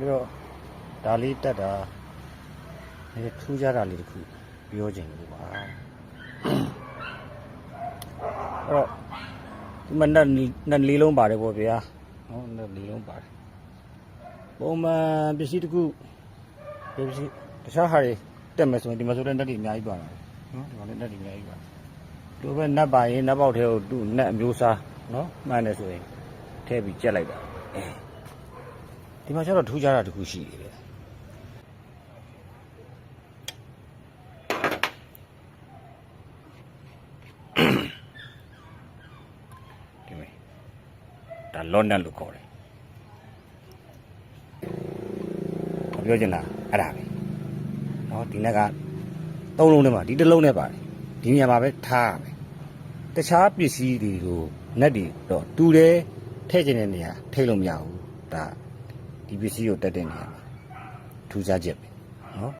ပြီးတော့ဒါလေးတက်တာဒီထူးခြားတာလေးတစ်ခုပြောချင်လို့ပါအဲ့တော့ဒီမှာနှစ်နှစ်လေးလုံးပါတယ်ပေါ့ဗျာနော်နှစ်လေးလုံးပါတယ်ပုံမှန်ပစ္စည်းတစ်ခုဒီပစ္စည်းတခြားဟာတွေတက်မယ်ဆိုရင်ဒီမှာဆိုတဲ့နက်တွေအများကြီးပါတာနော်ဒီမှာလည်းနက်တွေအများကြီးပါဒီဘက်နက်ပါရင်နက်ပေါက်ထဲကိုသူ့နက်အမျိုးစားနော်မှန်တယ်ဆိုရင်ထည့်ပြီးကြက်လိုက်တာအဲ ဒီမှာကျတော့ထူးခြားတာတစ်ခုရှိတယ်ဗျ ဒီမေဒါလောနက်လို့ခေါ်တယ်မပြောချင်တာအဲ့ဒါပဲเนาะဒီနက်ကသုံးလုံးထဲမှာဒီတစ်လုံးနဲ့ပါတယ်ဒီနေရာမှာပဲထားရမယ်တခြားပစ္စည်းတွေကိုနက်တွေတော့တူတယ်ထည့်ချင်တဲ့နေရာထိတ်လို့မရဘူးဒါ ဒီပစ္စည်းကိုတက်တဲ့နေရာမှာထူးခြားချက်ပဲနော်